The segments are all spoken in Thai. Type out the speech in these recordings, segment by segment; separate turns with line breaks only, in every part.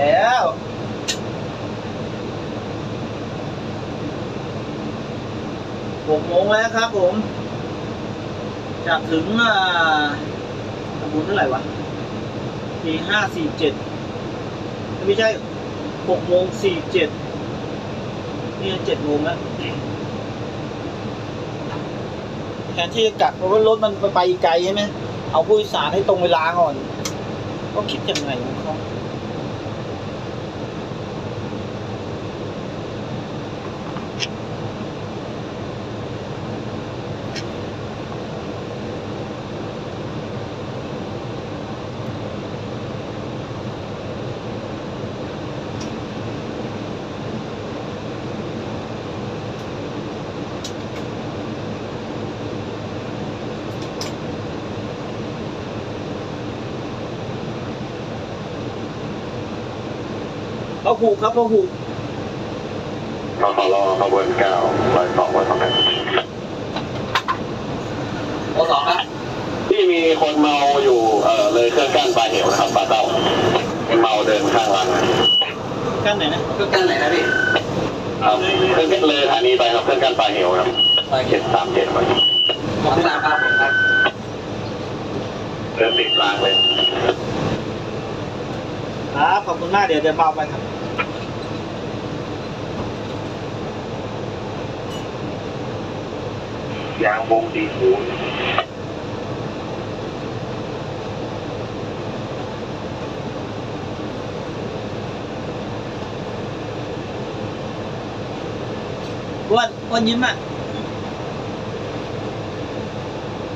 แล้วหกโมงแล้วครับผม จะถึงอ่าตำบลเท่าไหร่วะปีห้าสี่เจ็ดไม่ใช่หกโมงสี่เจ็ดนี่เจ็ดโมงแล้วแทนที่จะกลับเพราะว่ารถมันไปไปไกลใช่ไหม เอาผู้โดยสารให้ตรงเวลาก่อน ก็คิดยังไงของเขา เขาผูกครับเขาผูก
นสรขบวนเก้าร้อยสองร้อยสองครับ
โอสองครับ
ที่มีคนเมาอยู่เอ่อเลยเครื่องกั้นปลาเหวนะครับปลาเต้าเมาเดินข้างร้าน
กั้นไหนนะ
เครื่องกั้นไหนนะพี่
ครับเครื่องกั้นเลยสถานีไปครับเครื่องกั้นปลาเหวครับ
ปเก็
เจ็ดสามเจ็ดครับ
ของสามครับผมครับ
เดินติดรางเลย
ครับขอบคุณมากเดี๋ยวเดี๋ยวเบาไปครับ
ยางวงดีคูณ
อ้วนอ้วนยิ้มอะ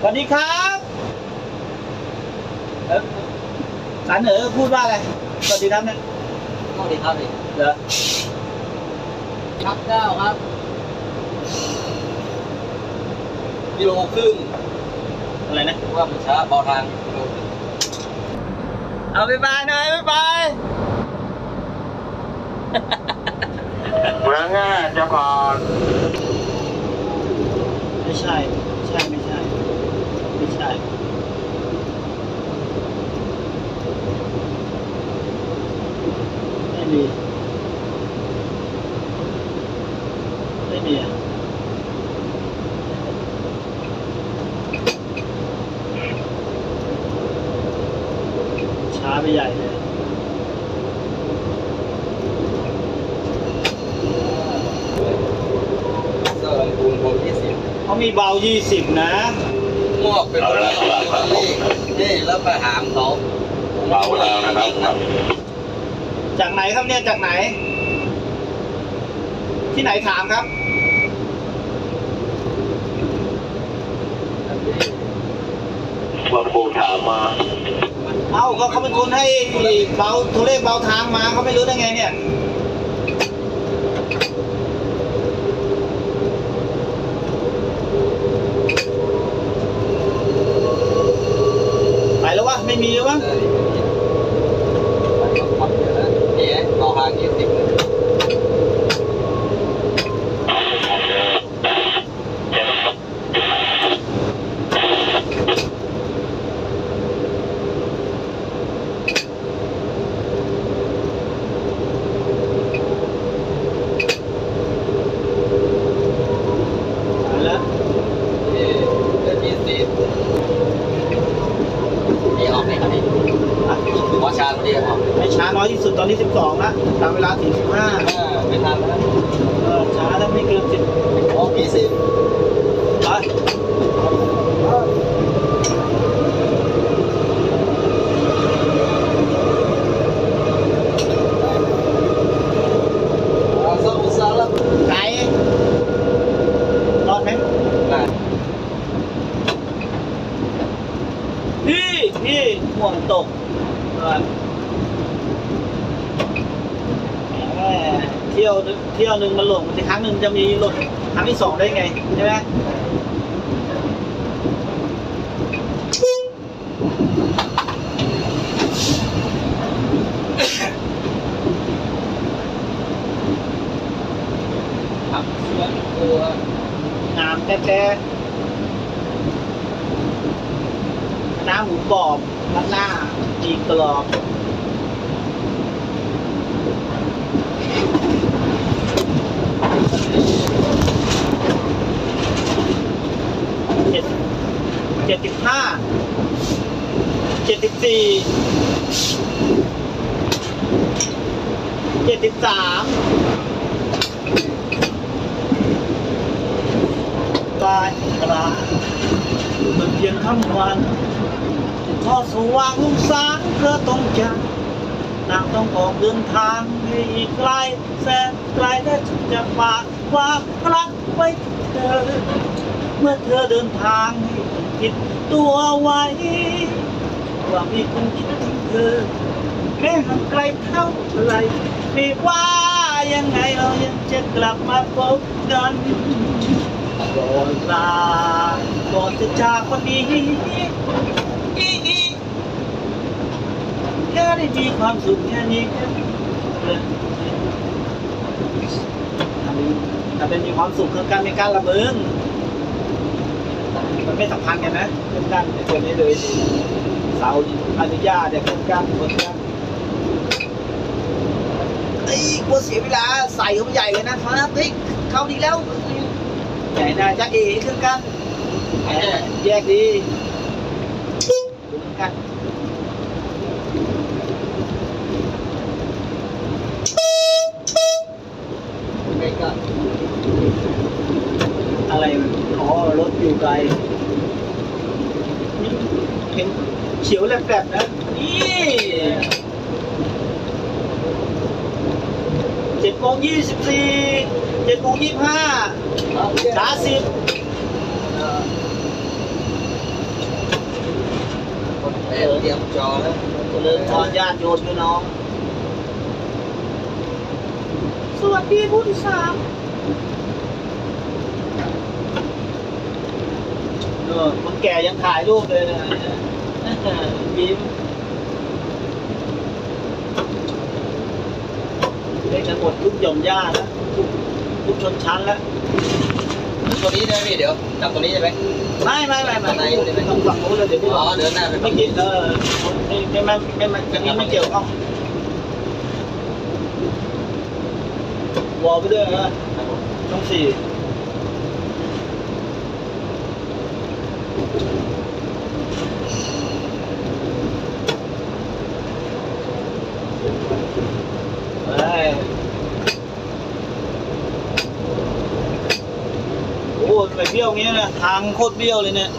สวัสดีครับเออสันเหอพูดว่าอะไรสวัสดีครับเนี่ย
สวัสดีครับพี่
เหรอ
ครับเก้าครับ กิโลครึ่ง
อะไรนะ
ว่ามันช้าเบาทางกิโลครึ่ง
เอาไปบายหน่อยไปบาย
เมืองง่าจะผ่าน
ไม่ใช่ไม่ใช่ไม่ใช่ไม่ใช่ไม่มีไม่มีอะ ช้าไปใหญ่เลย
เซอร์ปูนผมยี่สิ บ
เขามีเบา20นะ
มอบเป็นคนละนี่นี่แล้วไปหามเขา
เบาแล้วนะครับ
จากไหนครับเนี่ยจากไหน ที่ไหนถามครับ
เมื่อปูถามมา
เอ้าก็เขาเป็นคนให้เบาตัวเลขเบาทางมาเขาไม่รู้ได้ไงเนี่ย ไปแล้วะไม่มีวะ
นี่ไงเบาทางยี่สิบ
ไปแล้ว
นี่เป็นยี่สิบนี่ออกไหมครับพี่
อะ
หัวชาพอดีออก
ไม่ช้าน้อยที่สุดตอนนี้ 12ละตามเวลา45
อ่าไม่ทันแล้ว
เออช้าแล้วไม่เกิน10
ออกยี่สิบ
ไป
เอาซ่อมอุตสาหแล้ว
ไกลรอดไหม
อ่า
ที่ห่วงตกเที่ยวเที่ยวหนึ่งมันหล่นแต่ครั้งหนึ่งจะมีหล่นครั้งที่สองได้ไงใช่ไหม กอบนัดหน้าจีกรอบเจ็ดเจ็ดสิบห้าเจ็ดสิบสี่เจ็ดสิบสามปลายกระมันเพียงข้างวัน ทอดสว่างลุ่งสางเพื่อต้องจากนางต้องออกเดินทางให้อีกไกลแสนไกลและฉันจะฝากความรักไว้เธอ เมื่อเธอเดินทางให้คิดตัวไว้ ว่ามีคนคิดถึงเธอแม้ห่างไกลเท่าไรไม่ว่ายังไงเรายังจะกลับมาพบกันก่อนลาก่อนจะจากวันนี้ แค่ได้มีความสุขแค่นี้แค่เป็นมีความสุขคือการเป็นการระเบิงมันไม่สัมพันธ์กันนะเรื่องการในตัวนี้เลยเสาอนุญาตเนี่ยเรื่องการคนกันไอ้กลัวเสียเวลาใส่เขาใหญ่เลยนะฟ้าพริกเข้าดีแล้วใหญ่ได้จะเอ๋เครื่องกันแยกดีเหมือนกัน
ไม่ก็
อะไรมัน อ๋อรถอยู่ไกลนี่เห็นเขียวแหลบๆนะ นี่เจ็ดโมงยี่สิบสี่เจ็ดโมงยี่สิบห้าสามสิบ
คนแอบเตรียมจอแล้ว
เจริญพรญาติโยมพี่น้อง สวัสดีผู้ที่สามเออ คนแก่ยังถ่ายรูปเลยนะยิ้มเล่นกันหมดทุกหย่อมย่าแล้วทุกทุกชนชั้นแล้ว
ตัวนี้ได้ไหมพี่เดี๋ยวจับตัวนี้ได้ไหม
ไม่ไม่ไม่ไม่
ไหนอยู่ไหน
ต้องฝั่งนู้นเลยเดี๋ยวพี่
อ๋
บ
อ
อก
เดินหน้าไป
ไม่กินเออไม่ไม่ไม่ไม่ไม่อย่างนี้ไม่เกี่ยวข้องวอลไปด้วยนะช่องสี่เฮ้ยโอ้โห ทำไมเบี้ยวงี้นะทางโคตรเบี้ยวเลยเนี่ย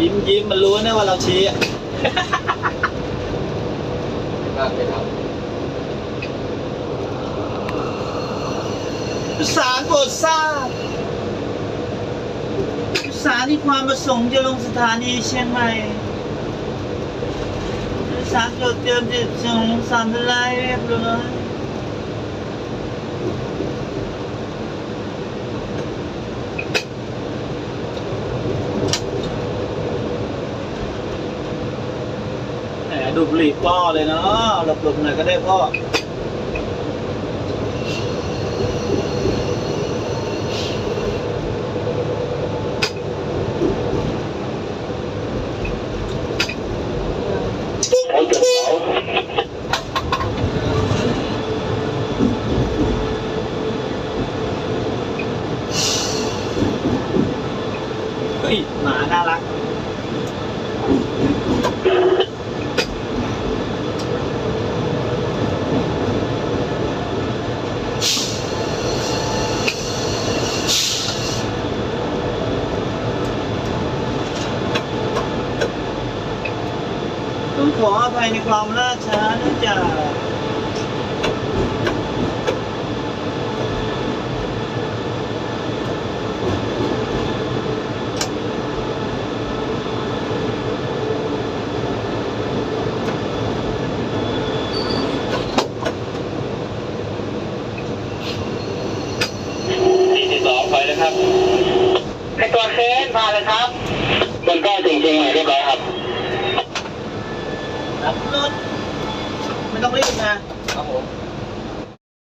ยิ้มยิ้มมันรู้นะว่าเราชี้อะ
บ้านไปท
สารโปรดทราบสารที่ความประสงค์จะลงสถานีเชียงใหม่สารจดเตรียมจะส่งสารละลายเรียบร้อยแหมดูบุหรี่ป้อเลยเนาะหลบๆหน่อยก็ได้พ่อ เฮ้ยหมาน่ารักต้องขออภัยในความล่าช้าเนื่องจาก
สี่สิบสองไปเลยครับในตัวเคนพา เลยครับบนเก้าถึงเชียงใหม่เรียบร้อยครับ
รับรถไม่ต้องรีบนะ